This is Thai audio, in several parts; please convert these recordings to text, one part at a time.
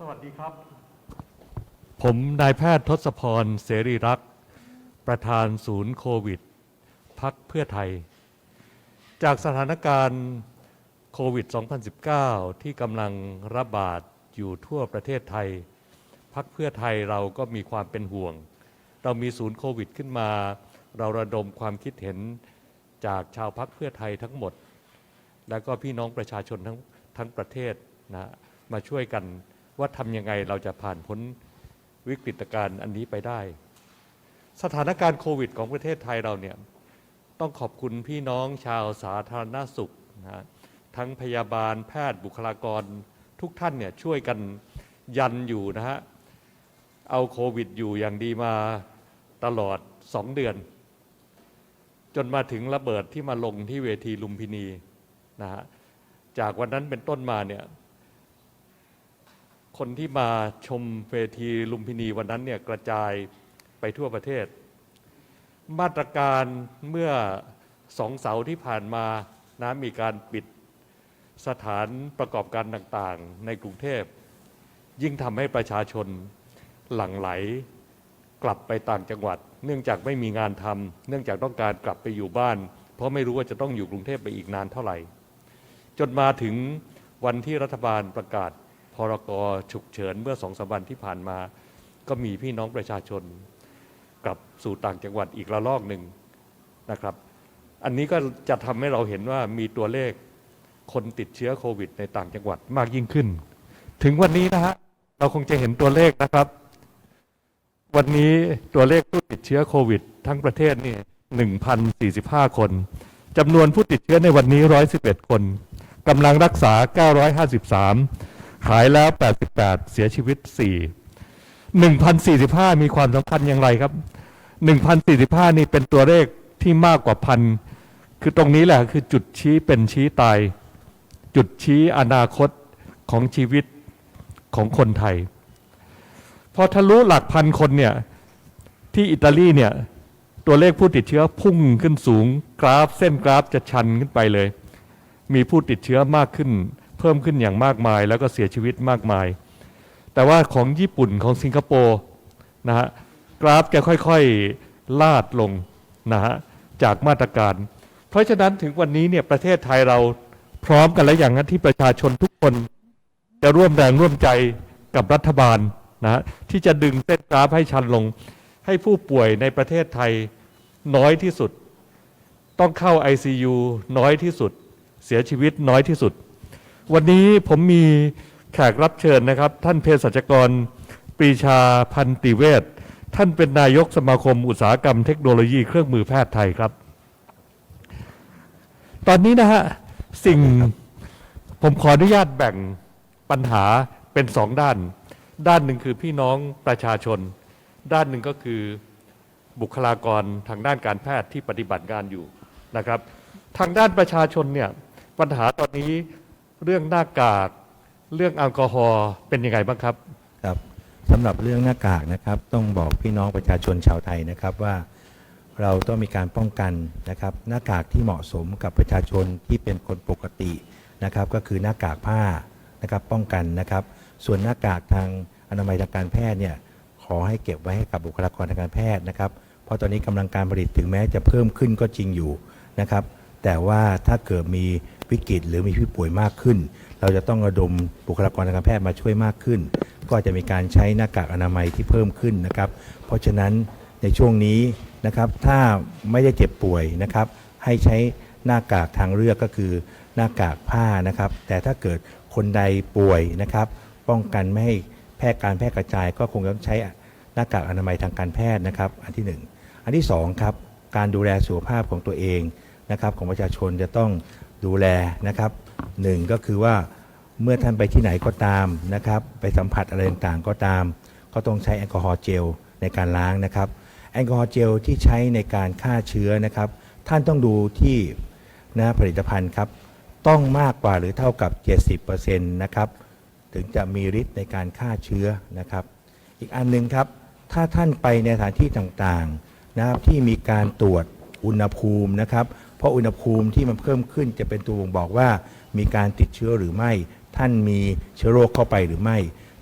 สวัสดีครับ ผมนายแพทย์ทศพร เสรีรักษ์ ประธานศูนย์โควิด พักเพื่อไทย จากสถานการณ์โควิด 2019 ที่กำลังระบาดอยู่ทั่วประเทศไทย พักเพื่อไทยเราก็มีความเป็นห่วง เรามีศูนย์โควิดขึ้นมา เราระดมความคิดเห็นจากชาวพักเพื่อไทยทั้งหมด แล้วก็พี่น้องประชาชนทั้งทั้งประเทศนะมาช่วยกัน ว่าทำยังไงเราจะผ่านพ้นวิกฤตการณ์อันนี้ไปได้ สถานการณ์โควิด ของประเทศไทยเราเนี่ยต้องขอบคุณพี่น้องชาวสาธารณสุขนะทั้งพยาบาลแพทย์บุคลากรทุกท่านเนี่ยช่วยกันยันอยู่นะฮะเอาโควิดอยู่อย่างดีมาตลอดสองเดือน จนมาถึงระเบิดที่มาลงที่เวทีลุมพินีนะฮะจากวันนั้นเป็นต้นมาเนี่ย คนที่มาชมเวทีลุมพินีวันนั้นเนี่ยกระจายไปทั่วประเทศ มาตรการเมื่อสองเสาที่ผ่านมานะมีการปิดสถานประกอบการต่างๆ ในกรุงเทพ ยิ่งทำให้ประชาชนหลั่งไหลกลับไปต่างจังหวัด เนื่องจากไม่มีงานทำเนื่องจากต้องการกลับไปอยู่บ้าน เพราะไม่รู้ว่าจะต้องอยู่กรุงเทพไปอีกนานเท่าไหร่ จนมาถึงวันที่รัฐบาลประกาศ พรกฉุกเฉินเมื่อสองสามวันที่ผ่านมา ก็มีพี่น้องประชาชนกลับสู่ต่างจังหวัดอีกระลอกหนึ่งนะครับ อันนี้ก็จะทำให้เราเห็นว่ามีตัวเลขคนติดเชื้อโควิดในต่างจังหวัดมากยิ่งขึ้น ถึงวันนี้นะฮะเราคงจะเห็นตัวเลขนะครับ วันนี้ตัวเลขผู้ติดเชื้อโควิด ทั้งประเทศนี่1,045 คน จำนวนผู้ติดเชื้อในวันนี้ 111 คน กำลังรักษา 953 หายแล้ว 88 เสียชีวิต 4 1,045 มีความสำคัญอย่างไรครับ 1,045 นี่เป็นตัวเลขที่มากกว่าพัน คือตรงนี้แหละคือจุดชี้เป็นชี้ตาย จุดชี้อนาคตของชีวิตของคนไทย พอทะลุหลักพันคนเนี่ย ที่อิตาลีเนี่ย ตัวเลขผู้ติดเชื้อพุ่งขึ้นสูง กราฟเส้นกราฟจะชันขึ้นไปเลย มีผู้ติดเชื้อมากขึ้น พิ่มขึ้นอย่างมากมาย แล้วก็เสียชีวิตมากมาย แต่ว่าของญี่ปุ่นของสิงคโปร์นะฮะกราฟจะค่อยๆลาดลงนะฮะจากมาตรการ เพราะฉะนั้นถึงวันนี้เนี่ยประเทศไทยเราพร้อมกันแล้วอย่างนั้นที่ประชาชนทุกคน จะร่วมแรงร่วมใจกับรัฐบาลนะฮะที่จะดึงเส้นกราฟให้ชันลง ให้ผู้ป่วยในประเทศไทยน้อยที่สุด ต้องเข้า ICU น้อยที่สุด เสียชีวิตน้อยที่สุด วันนี้ผมมีแขกรับเชิญนะครับ ท่านเภสัชกรปรีชาพันติเวศท่านเป็นนายกสมาคมอุตสาหกรรมเทคโนโลยีเครื่องมือแพทย์ไทยครับ ตอนนี้นะฮะสิ่งผมขออนุญาตแบ่งปัญหาเป็นสองด้าน ด้านหนึ่งคือพี่น้องประชาชน ด้านหนึ่งก็คือบุคลากรทางด้านการแพทย์ที่ปฏิบัติงานอยู่นะครับ ทางด้านประชาชนเนี่ยปัญหาตอนนี้ เรื่องหน้ากากเรื่องแอลกอฮอล์เป็นยังไงบ้างครับ ครับสำหรับเรื่องหน้ากากนะครับต้องบอกพี่น้องประชาชนชาวไทยนะครับว่าเราต้องมีการป้องกันนะครับหน้ากากที่เหมาะสมกับประชาชนที่เป็นคนปกตินะครับก็คือหน้ากากผ้านะครับป้องกันนะครับ ส่วนหน้ากากทางอนามัยทางการแพทย์เนี่ยขอให้เก็บไว้ให้กับบุคลากรทางการแพทย์นะครับ เพราะตอนนี้กำลังการผลิตถึงแม้จะเพิ่มขึ้นก็จริงอยู่นะครับ แต่ว่าถ้าเกิดมีวิกฤตหรือมีผู้ป่วยมากขึ้น เราจะต้องระดมบุคลากรทางการแพทย์มาช่วยมากขึ้น ก็จะมีการใช้หน้ากากอนามัยที่เพิ่มขึ้นนะครับ เพราะฉะนั้นในช่วงนี้นะครับถ้าไม่ได้เจ็บป่วยนะครับให้ใช้หน้ากากทางเลือกก็คือหน้ากากผ้านะครับ แต่ถ้าเกิดคนใดป่วยนะครับ ป้องกันไม่ให้แพร่การแพร่กระจายก็คงต้องใช้หน้ากากอนามัยทางการแพทย์นะครับ อันที่หนึ่งอันที่สองครับการดูแลสุขภาพของตัวเอง นะครับของประชาชนจะต้องดูแลนะครับหนึ่งก็คือว่าเมื่อท่านไปที่ไหนก็ตามนะครับ ไปสัมผัสอะไรต่างๆก็ตาม ก็ต้องใช้แอลกอฮอล์เจลในการล้างนะครับ แอลกอฮอล์เจลที่ใช้ในการฆ่าเชื้อนะครับ ท่านต้องดูที่นะผลิตภัณฑ์ครับ ต้องมากกว่าหรือเท่ากับ 70%นะครับถึงจะมีฤทธิ์ในการฆ่าเชื้อนะครับ อีกอันหนึ่งครับ ถ้าท่านไปในสถานที่ต่างๆนะครับที่มีการตรวจอุณหภูมินะครับ ราะอุณหภูมิที่มันเพิ่มขึ้นจะเป็นตัวบ่งบอกว่า มีการติดเชื้อหรือไม่ ท่านมีเชื้อโรคเข้าไปหรือไม่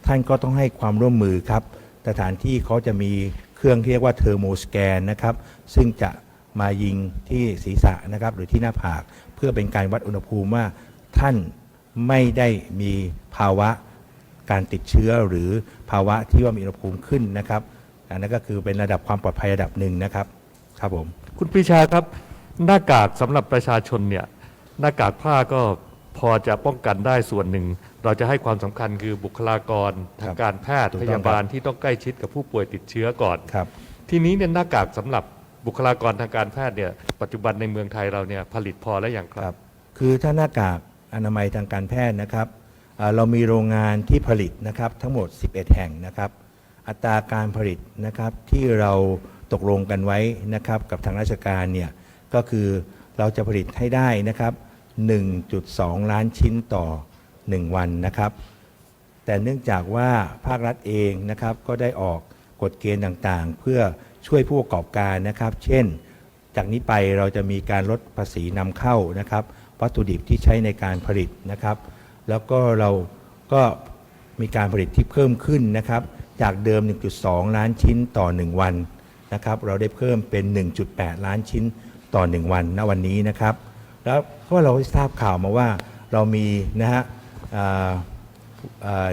ท่านก็ต้องให้ความร่วมมือครับ สถานที่เขาจะมีเครื่องที่เรียกว่าเทอร์โมสแกนนะครับ ซึ่งจะมายิงที่ศีรษะนะครับ หรือที่หน้าผาก เพื่อเป็นการวัดอุณหภูมิว่าท่านไม่ได้มีภาวะการติดเชื้อหรือภาวะที่ว่ามีอุณหภูมิขึ้นนะครับอันนั้นก็คือเป็นระดับความปลอดภัยระดับหนึ่งนะครับ ครับผม คุณปรีชาครับ หน้ากากสำหรับประชาชนเนี่ยหน้ากากผ้าก็พอจะป้องกันได้ส่วนหนึ่ง เราจะให้ความสำคัญคือบุคลากรทางการแพทย์ถูกพต้องครับ ยาบาลที่ต้องใกล้ชิดกับผู้ป่วยติดเชื้อก่อน ครับ ทีนี้เนี่ยหน้ากากสำหรับบุคลากรทางการแพทย์เนี่ยปัจจุบันในเมืองไทยเราเนี่ยผลิตพอแล้วอย่างคครัรับบคือถ้าหน้ากากอนามัยทางการแพทย์นะครับอ่าเรามีโรงงานที่ผลิตนะครับทั้งหมด 11 แห่งนะครับ อัตราการผลิตนะครับที่เราตกลงกันไว้นะครับกับทางราชการเนี่ย ก็คือเราจะผลิตให้ได้นะครับ 1.2 ล้านชิ้นต่อ 1 วันนะครับ แต่เนื่องจากว่าภาครัฐเองนะครับก็ได้ออกกฎเกณฑ์ต่างๆ เพื่อช่วยผู้ประกอบการนะครับ เช่น จากนี้ไปเราจะมีการลดภาษีนำเข้านะครับวัตถุดิบที่ใช้ในการผลิตนะครับ แล้วก็เราก็มีการผลิตที่เพิ่มขึ้นนะครับ จากเดิม 1.2 ล้านชิ้นต่อ 1 วันนะครับ เราได้เพิ่มเป็น 1.8 ล้านชิ้น ต่อ 1 วันณวันนี้นะครับ แล้วเพราะเราทราบข่าวมาว่าเรามีนะฮะอ่าอ่า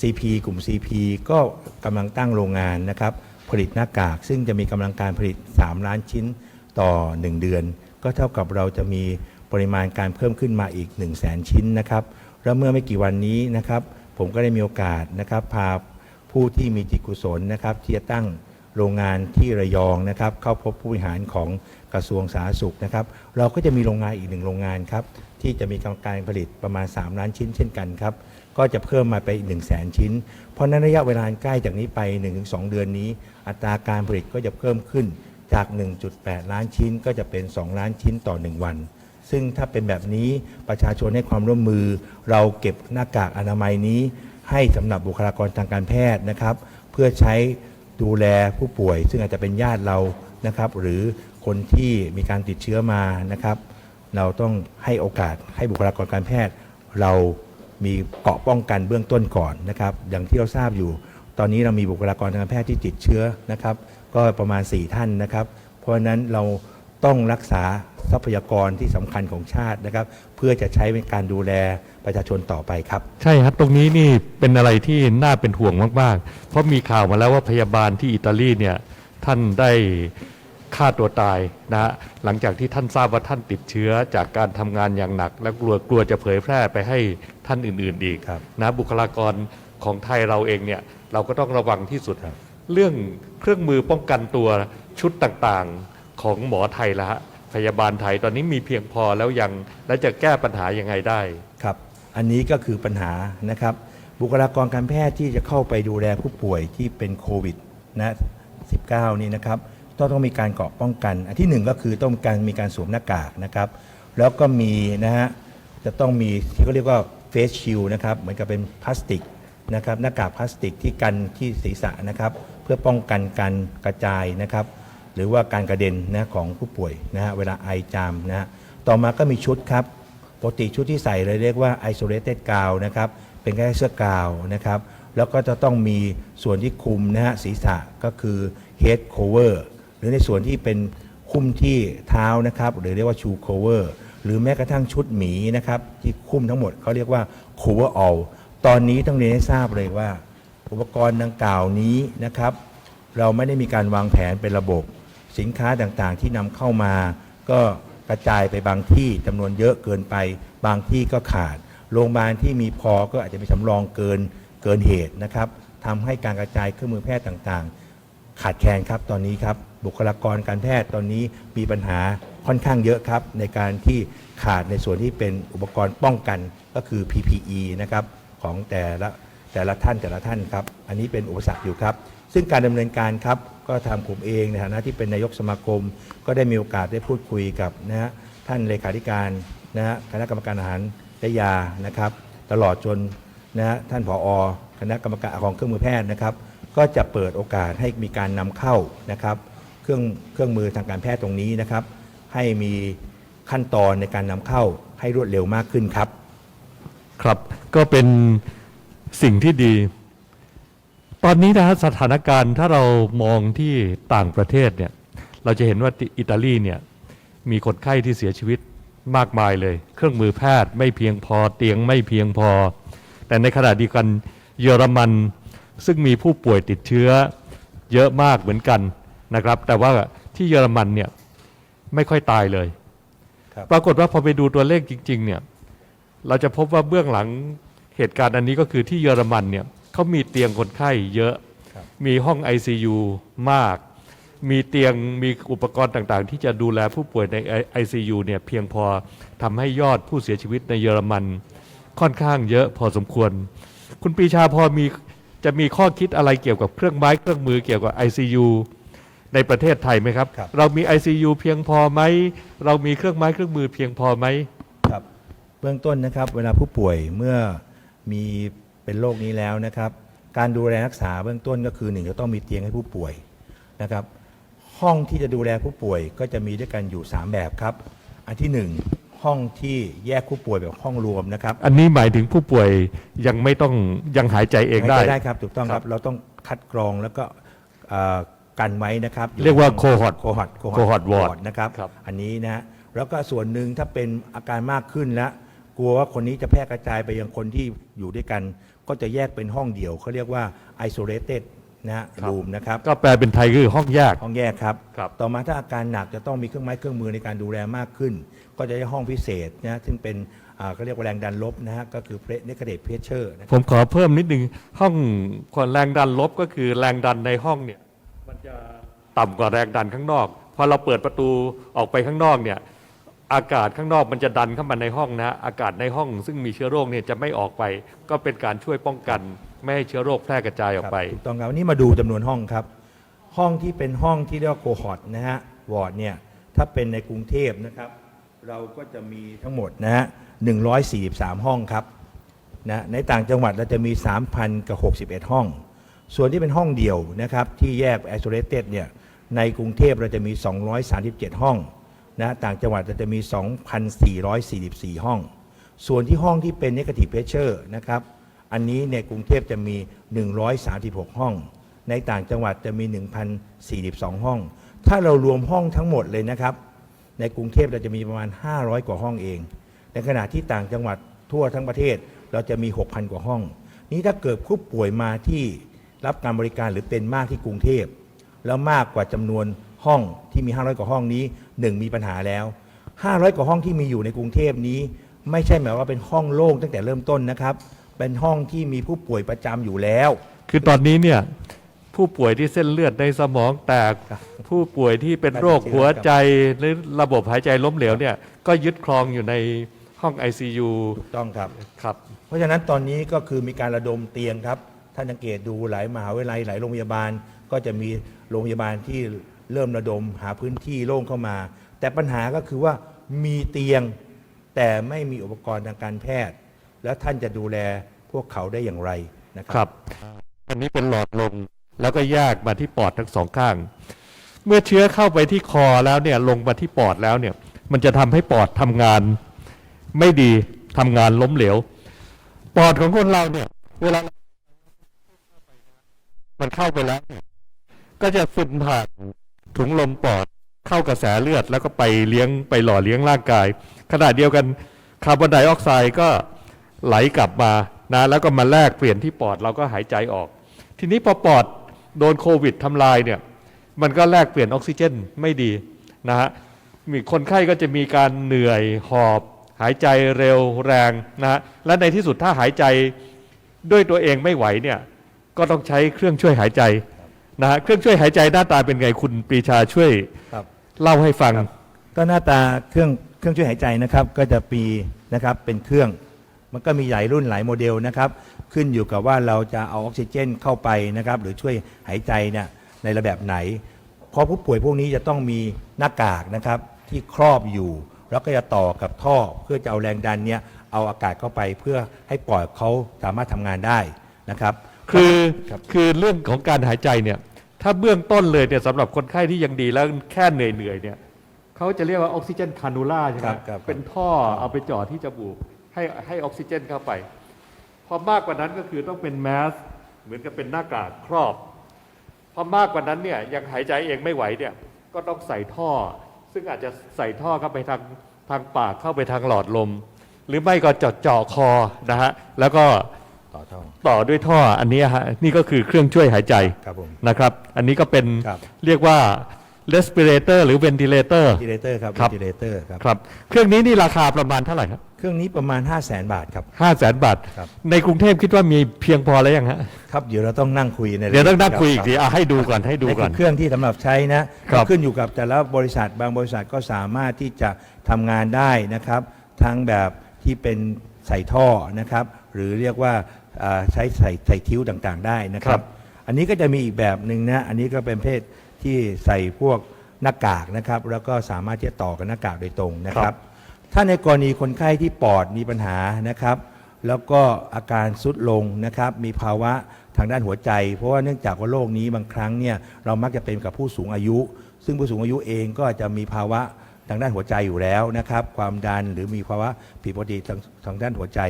CP กลุ่ม CP ก็กำลังตั้งโรงงานนะครับ ผลิตหน้ากาก ซึ่งจะมีกำลังการผลิต 3 ล้านชิ้นต่อ 1 เดือน ก็เท่ากับเราจะมีปริมาณการเพิ่มขึ้นมาอีก 1 0 0 0 0แสนชิ้นนะครับ แล้วเมื่อไม่กี่วันนี้นะครับ ผมก็ได้มีโอกาสนะครับพาผู้ที่มีจิตกุศลนะครับที่จะตั้ง โรงงานที่ระยองนะครับ เข้าพบผู้บริหารของกระทรวงสาธารณสุขนะครับ เราก็จะมีโรงงานอีกหนึ่งโรงงานครับ ที่จะมีกำลังการผลิตประมาณ 3 ล้านชิ้นเช่นกันครับ ก็จะเพิ่มมาไปอีก1 0 0 0 0แสนชิ้น เพราะนั้นระยะเวลาใกล้จากนี้ไป 1-2 เดือนนี้ อัตราการผลิตก็จะเพิ่มขึ้นจาก 1.8 ล้านชิ้นก็จะเป็น 2 ล้านชิ้นต่อ 1 วัน ซึ่งถ้าเป็นแบบนี้ประชาชนให้ความร่วมมือ เราเก็บหน้ากากอนามัยนี้ ให้สำหรับบุคลากรทางการแพทย์นะครับ เพื่อใช้ ดูแลผู้ป่วย ซึ่งอาจจะเป็นญาติเรานะครับ หรือคนที่มีการติดเชื้อมานะครับ เราต้องให้โอกาสให้บุคลากรการแพทย์ เรามีเกาะป้องกันเบื้องต้นก่อนนะครับ อย่างที่เราทราบอยู่ ตอนนี้เรามีบุคลากรทางการแพทย์ที่ติดเชื้อนะครับ ก็ประมาณ 4 ท่านนะครับ เพราะฉะนั้นเรา ต้องรักษาทรัพยากรที่สำคัญของชาตินะครับ เพื่อจะใช้ในการดูแลประชาชนต่อไปครับ ใช่ครับตรงนี้นี่เป็นอะไรที่น่าเป็นห่วงมาก ๆ เพราะมีข่าวมาแล้วว่าพยาบาลที่อิตาลีเนี่ยท่านได้ฆ่าตัวตายนะฮะหลังจากที่ท่านทราบว่าท่านติดเชื้อจากการทำงานอย่างหนัก และกลัวกลัวจะเผยแพร่ไปให้ท่านอื่น ๆ อีกครับนะบุคลากรของไทยเราเองเนี่ยเราก็ต้องระวังที่สุดครับเรื่องเครื่องมือป้องกันตัวชุดต่างๆ ของหมอไทยละฮะพยาบาลไทยตอนนี้มีเพียงพอแล้วยังและจะแก้ปัญหายังไงได้ครับ อันนี้ก็คือปัญหานะครับ บุคลากรการแพทย์ที่จะเข้าไปดูแลผู้ป่วยที่เป็นโควิดนะ19 นี่นะครับต้องต้องมีการเกาะป้องกัน อันที่หนึ่งก็คือต้องการมีการสวมหน้ากากนะครับ แล้วก็มีนะฮะจะต้องมีที่เขาเรียกว่าเฟสชิลนะครับเหมือนกับเป็นพลาสติกนะครับหน้ากากพลาสติกที่กันที่ศีรษะนะครับ เพื่อป้องกันการกระจายนะครับ หรือว่าการกระเด็นนะของผู้ป่วยนะฮะเวลาไอจามนะฮะต่อมาก็มีชุดครับปกติชุดที่ใส่เลยเรียกว่า isolated gown นะครับเป็นแค่เสื้อกาวนะครับแล้วก็จะต้องมีส่วนที่คุมนะฮะศีรษะก็คือ head cover หรือในส่วนที่เป็นคลุมที่เท้านะครับหรือเรียกว่า shoe cover หรือแม้กระทั่งชุดหมีนะครับที่คลุมทั้งหมดเขาเรียกว่า cover all ตอนนี้ต้องเรียนให้ทราบเลยว่า อุปกรณ์ดังกล่าวนี้นะครับ เราไม่ได้มีการวางแผนเป็นระบบ สินค้าต่างๆ ที่นำเข้ามา ก็กระจายไปบางที่จำนวนเยอะเกินไป บางที่ก็ขาด โรงพยาบาลที่มีพอก็อาจจะมีสำรองเกินเกินเหตุนะครับทำให้การกระจายเครื่องมือแพทย์ต่างๆ ขาดแคลนครับตอนนี้ครับบุคลากรการแพทย์ตอนนี้มีปัญหาค่อนข้างเยอะครับ ในการที่ขาดในส่วนที่เป็นอุปกรณ์ป้องกันก็คือ PPE นะครับของแต่ละแต่ละท่านแต่ละท่านครับ อันนี้เป็นอุปสรรคอยู่ครับ ซึ่งการดำเนินการครับก็ทางผมเองในฐานะที่เป็นนายกสมาคม ก็ได้มีโอกาสได้พูดคุยกับนะฮะท่านเลขาธิการนะฮะคณะกรรมการอาหารและยานะครับ ตลอดจนนะฮะท่านผอคณะกรรมการของเครื่องมือแพทย์นะครับ ก็จะเปิดโอกาสให้มีการนำเข้านะครับ เครื่องเครื่องมือทางการแพทย์ตรงนี้นะครับ ให้มีขั้นตอนในการนำเข้าให้รวดเร็วมากขึ้นครับ ครับก็เป็นสิ่งที่ดี ตอนนี้นะฮะสถานการณ์ถ้าเรามองที่ต่างประเทศเนี่ยเราจะเห็นว่าอิตาลีเนี่ยมีคนไข้ที่เสียชีวิตมากมายเลย เครื่องมือแพทย์ไม่เพียงพอเตียงไม่เพียงพอ แต่ในขณะเดียวกันเยอรมันซึ่งมีผู้ป่วยติดเชื้อเยอะมากเหมือนกันนะครับ แต่ว่าที่เยอรมันเนี่ยไม่ค่อยตายเลยครับปรากฏว่าพอไปดูตัวเลขจริง ๆ เนี่ย เราจะพบว่าเบื้องหลังเหตุการณ์อันนี้ก็คือที่เยอรมันเนี่ย เขามีเตียงคนไข้เยอะครับมีห้อง ICU มาก มีเตียงมีอุปกรณ์ต่างๆ ที่จะดูแลผู้ป่วยใน ICU เนี่ยเพียงพอทำให้ยอดผู้เสียชีวิตในเยอรมัน ค่อนข้างเยอะพอสมควร คุณปรีชาพอมีจะมีข้อคิดอะไรเกี่ยวกับเครื่องไม้เครื่องมือเกี่ยวกับ ICU ในประเทศไทยไหมครับครับ เรามี ICU เพียงพอไหม เรามีเครื่องไม้เครื่องมือเพียงพอไหมครับ เบื้องต้นนะครับ เวลาผู้ป่วยเมื่อมี เป็นโรคนี้แล้วนะครับ การดูแลรักษาเบื้องต้นก็คือหนึ่งจะต้องมีเตียงให้ผู้ป่วยนะครับ ห้องที่จะดูแลผู้ป่วยก็จะมีด้วยกันอยู่ 3 แบบครับ อันที่ 1 ห้องที่แยกผู้ป่วยแบบห้องรวมนะครับอันนี้หมายถึงผู้ป่วยยังไม่ต้องยังหายใจเองได้หายใจได้ครับถูกต้องคครัรับบเราต้องคัดกรองแล้วก็เอ่อกันไว้นะครับเรียกว่า cohort โคฮอต cohort ward นะครับ ครับ อันนี้นะฮะแล้วก็ส่วนหนึ่งถ้าเป็นอาการมากขึ้นแล้ว กลัวว่าคนนี้จะแพร่กระจายไปยังคนที่อยู่ด้วยกัน ก็จะแยกเป็นห้องเดี่ยวเขาเรียกว่า isolated นะฮะครับ รูมนะครับ ก็แปลเป็นไทยคือห้องแยก ห้องแยกครับ ครับ ต่อมาถ้าอาการหนักจะต้องมีเครื่องไม้เครื่องมือในการดูแลมากขึ้น ก็จะได้ห้องพิเศษนะซึ่งเป็นอ่าเขาเรียกว่าแรงดันลบนะฮะก็คือ negative pressure นะผมขอเพิ่มนิดนึงห้องความแรงดันลบก็คือแรงดันในห้องเนี่ยมันจะต่ำกว่าแรงดันข้างนอกพอเราเปิดประตูออกไปข้างนอกเนี่ย อากาศข้างนอกมันจะดันเข้ามาในห้องนะอากาศในห้องซึ่งมีเชื้อโรคเนี่ยจะไม่ออกไป ก็เป็นการช่วยป้องกัน ไม่ให้เชื้อโรคแพร่กระจายออกไป ถูกต้องครับวันนี้มาดูจำนวนห้องครับ ห้องที่เป็นห้องที่เรียกว่าโคฮอตนะฮะวอร์ดเนี่ยถ้าเป็นในกรุงเทพนะครับ เราก็จะมีทั้งหมดนะฮะ143 ห้องครับนะในต่างจังหวัดเราจะมี 3,000กับ61 ห้อง ส่วนที่เป็นห้องเดียวนะครับที่แยก isolated เนี่ยในกรุงเทพเราจะมี 237 ห้อง นะต่างจังหวัดเราจะมี 2,444 ห้อง ส่วนที่ห้องที่เป็น negative pressure นะครับ อันนี้ในกรุงเทพจะมี 136 ห้อง ในต่างจังหวัดจะมี 1,042 ห้อง ถ้าเรารวมห้องทั้งหมดเลยนะครับ ในกรุงเทพเราจะมีประมาณ 500 กว่าห้องเอง ในขณะที่ต่างจังหวัดทั่วทั้งประเทศเราจะมี 6,000 กว่าห้อง นี้ถ้าเกิดผู้ป่วยมาที่รับการบริการหรือเป็นมากที่กรุงเทพ แล้วมากกว่าจำนวนห้องที่มี 500 กว่าห้องนี้ หนึ่งมีปัญหาแล้ว 500 กว่าห้องที่มีอยู่ในกรุงเทพนี้ ไม่ใช่หมายว่าเป็นห้องโล่งตั้งแต่เริ่มต้นนะครับ เป็นห้องที่มีผู้ป่วยประจำอยู่แล้ว คือตอนนี้เนี่ยผู้ป่วยที่เส้นเลือดในสมองแตกครับผู้ป่วยที่เป็นโรคการติดเชื้อหัวใจหรือระบบหายใจล้มเหลวเนี่ยก็ยึดครองอยู่ในห้อง ICU ถูกต้องครับ ครับ เพราะฉะนั้นตอนนี้ก็คือมีการระดมเตียงครับ ท่านสังเกตดูหลายมหาวิทยาลัยหลายโรงพยาบาล ก็จะมีโรงพยาบาลที่ เริ่มระดมหาพื้นที่โล่งเข้ามา แต่ปัญหาก็คือว่ามีเตียง แต่ไม่มีอุปกรณ์ทางการแพทย์ แล้วท่านจะดูแลพวกเขาได้อย่างไรนะคครับรับ อันนี้เป็นหลอดลมแล้วก็แยกมาที่ปอดทั้งสองข้าง เมื่อเชื้อเข้าไปที่คอแล้วเนี่ยลงมาที่ปอดแล้วเนี่ย มันจะทำให้ปอดทำงาน ไม่ดีทำงานล้มเหลว ปอดของคนเราเนี่ย เวลามันเข้าไปแล้วเนี่ยก็จะซึมผ่าน ถุงลมปอดเข้ากระแสเลือด แล้วก็ไปเลี้ยงไปหล่อเลี้ยงร่างกาย ขณะเดียวกันคาร์บอนไดออกไซด์ก็ไหลกลับมานะแล้วก็มาแลกเปลี่ยนที่ปอดเราก็หายใจออก ทีนี้พอปอดโดนโควิดทำลายเนี่ยมันก็แลกเปลี่ยนออกซิเจนไม่ดีนะฮะมีคนไข้ก็จะมีการเหนื่อยหอบ หายใจเร็วแรงนะฮะและในที่สุดถ้าหายใจด้วยตัวเองไม่ไหวเนี่ยก็ต้องใช้เครื่องช่วยหายใจ นะฮะเครื่องช่วยหายใจหน้าตาเป็นไงคุณปรีชาช่วยครับ เล่าให้ฟังครับก็หน้าตาเครื่องเครื่องช่วยหายใจนะครับ ก็จะมีนะครับเป็นเครื่อง มันก็มีหลายรุ่นหลายโมเดลนะครับ ขึ้นอยู่กับว่าเราจะเอาออกซิเจนเข้าไปนะครับ หรือช่วยหายใจเนี่ยในระแบบไหน เพราะผู้ป่วยพวกนี้จะต้องมีหน้ากากนะครับที่ครอบอยู่ แล้วก็จะต่อกับท่อเพื่อจะเอาแรงดันเนี่ยเอาอากาศเข้าไปเพื่อให้ปอดเขาสามารถทำงานได้นะครับ คือครับคือเรื่องของการหายใจเนี่ย ถ้าเบื้องต้นเลยเนี่ยสำหรับคนไข้ที่ยังดีแล้วแค่เหนื่อยเหนื่อยๆเนี่ยเขาจะเรียกว่าออกซิเจนคานูล่าใช่ไหมครับครับเป็นท่อเอาไปจ่อที่จมูกให้ให้ออกซิเจนเข้าไป พอมากกว่านั้นก็คือต้องเป็นแมสเหมือนกับเป็นหน้ากากครอบเพราะมากกว่านั้นเนี่ยยังหายใจเองไม่ไหวเนี่ยก็ต้องใส่ท่อ ซึ่งอาจจะใส่ท่อเข้าไปทางทางปากเข้าไปทางหลอดลม หรือไม่ก็เจาะเจาะคอนะฮะแล้วก็ ต่อท่อ ต่อด้วยท่ออันนี้ฮะนี่ก็คือเครื่องช่วยหายใจครับผมนะครับ อันนี้ก็เป็นครับ เรียกว่า respirator หรือ ventilator ว e น t เลเตอร์ครับครับว e น t เลเตอร์ครับ ครับ เครื่องนี้นี่ราคาประมาณเท่าไหร่ครับเครื่องนี้ประมาณ 5 0 0แสนบาทครับ ห้าแสนบาท ครับ ในกรุงเทพคิดว่ามีเพียงพอแล้วยังฮะ ครับเดี๋ยวเราต้องนั่งคุยในเดี๋ยวต้องนั่งคุยอีกรับทีอะให้ดูก่อนให้ดูนี่ก่คืออน เครื่องที่สำหรับใช้นะครับขึ้นอยู่กับแต่ละบริษัทบางบริษัทก็สามารถที่จะทำงานได้นะครับ ทั้งแบบที่เป็นใส่ท่อนะครับ หรือเรียกว่าอ่าใช้ใส่ใส่ทิ้วต่างๆ ได้นะคครัรับบอันนี้ก็จะมีอีกแบบหนึ่งนะ อันนี้ก็เป็นเพศที่ใส่พวกหน้ากากนะครับ แล้วก็สามารถที่จะต่อกับหน้ากากโดยตรงนะครับ ถ้าในกรณีคนไข้ที่ปอดมีปัญหานะครับ แล้วก็อาการสุดลงนะครับ มีภาวะทางด้านหัวใจ เพราะว่าเนื่องจากว่าโรคนี้บางครั้งเนี่ยเรามักจะเป็นกับผู้สูงอายุ ซึ่งผู้สูงอายุเองก็จะมีภาวะ ทางด้านหัวใจอยู่แล้วนะครับ ความดันหรือมีภาวะผิดปกติทางทางด้านหัวใจ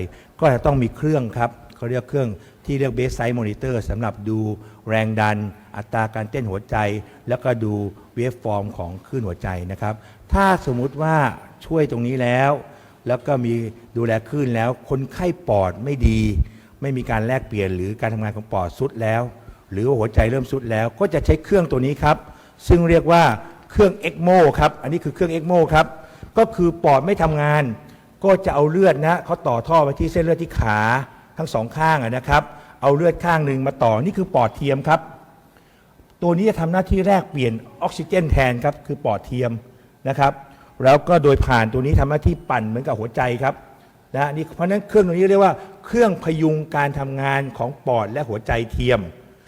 ก็จะต้องมีเครื่องครับเขาเรียกเครื่องที่เรียกเบสไซ d ์มอนิเตอร์สำหรับดูแรงดัน อัตราการเต้นหัวใจ แล้วก็ดูเวฟฟอร์มของคลื่นหัวใจนะครับ ถ้าสมมุติว่าช่วยตรงนี้แล้ว แล้วก็มีดูแลคลื่นแล้ว คนไข้ปอดไม่ดี ไม่มีการแลกเปลี่ยน หรือการทำงานของปอดสุดแล้ว หรือว่าหัวใจเริ่มสุดแล้ว ก็จะใช้เครื่องตัวนี้ครับ ซึ่งเรียกว่า เครื่องเอ็กโมครับ อันนี้คือเครื่องเอ็กโมครับ ก็คือปอดไม่ทำงาน ก็จะเอาเลือดนะเขาต่อท่อไปที่เส้นเลือดที่ขาทั้งสองข้างอะนะครับ เอาเลือดข้างหนึ่งมาต่อ นี่คือปอดเทียมครับ ตัวนี้จะทำหน้าที่แรกเปลี่ยนออกซิเจนแทนครับ คือปอดเทียมนะครับ แล้วก็โดยผ่านตัวนี้ทำหน้าที่ปั่นเหมือนกับหัวใจครับนะนี่เพราะฉะนั้นเครื่องตัวนี้เรียกว่าเครื่องพยุงการทำงานของปอดและหัวใจเทียม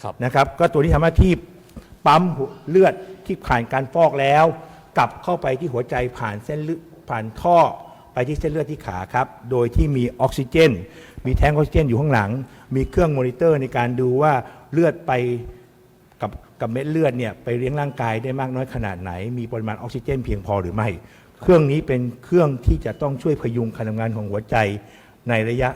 ครับนะครับ ก็ตัวนี้ทำหน้าที่ปั๊มเลือด ที่ผ่านการฟอกแล้ว กลับเข้าไปที่หัวใจผ่านเส้นเลือดผ่านท่อไปที่เส้นเลือดที่ขาครับ โดยที่มีออกซิเจน มีแทงก์ออกซิเจนอยู่ข้างหลัง มีเครื่องมอนิเตอร์ในการดูว่าเลือดไปกับกับเม็ดเลือดเนี่ยไปเลี้ยงร่างกายได้มากน้อยขนาดไหน มีปริมาณออกซิเจนเพียงพอหรือไม่ เครื่องนี้เป็นเครื่องที่จะต้องช่วยพยุงการทำงานของหัวใจในระยะ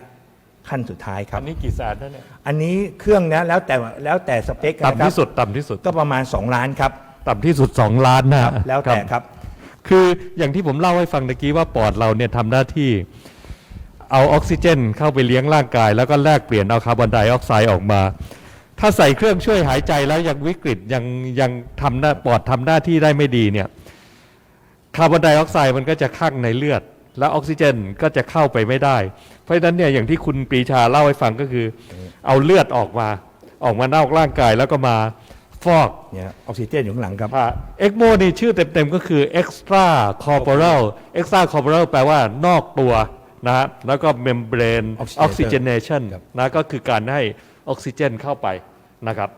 ขั้นสุดท้ายครัอับนนี้กี่แสนนั่นเนี่ยอันนี้เครื่องนะแล้วแต่แล้วแต่สเปคนะคต่ำรับที่สุดต่ำที่สุด ก็ประมาณ 2 ล้านครับ ต่ำที่สุด 2 ล้านนะครับแล้วแต่ครับ คืออย่างที่ผมเล่าให้ฟังตะกี้ว่าปอดเราเนี่ยทำหน้าที่เอาออกซิเจน เข้าไปเลี้ยงร่างกาย แล้วก็แลกเปลี่ยนเอาคาร์บอนไดออกไซด์ออกมา ถ้าใส่เครื่องช่วยหายใจแล้วยังวิกฤตยังยังทำหน้าปอดทำหน้าที่ได้ไม่ดีเนี่ยคาร์บอนไดออกไซด์มันก็จะข้างในเลือด แล้วออกซิเจนก็จะเข้าไปไม่ได้ เพราะฉะนั้นเนี่ยอย่างที่คุณปรีชาเล่าให้ฟังก็คือ เอาเลือดออกมาออกมานอกร่างกายแล้วก็มา ฟอกเนี่ยออกซิเจนอยู่ข้างหลังครับเอ็กโมนี่ชื่อเต็มๆก็คือ extra corporeal extra corporeal แปลว่านอกตัวนะฮะแล้วก็ membrane Oxygenator oxygenation ครับนะก็คือการให้ออกซิเจนเข้าไปนะครับ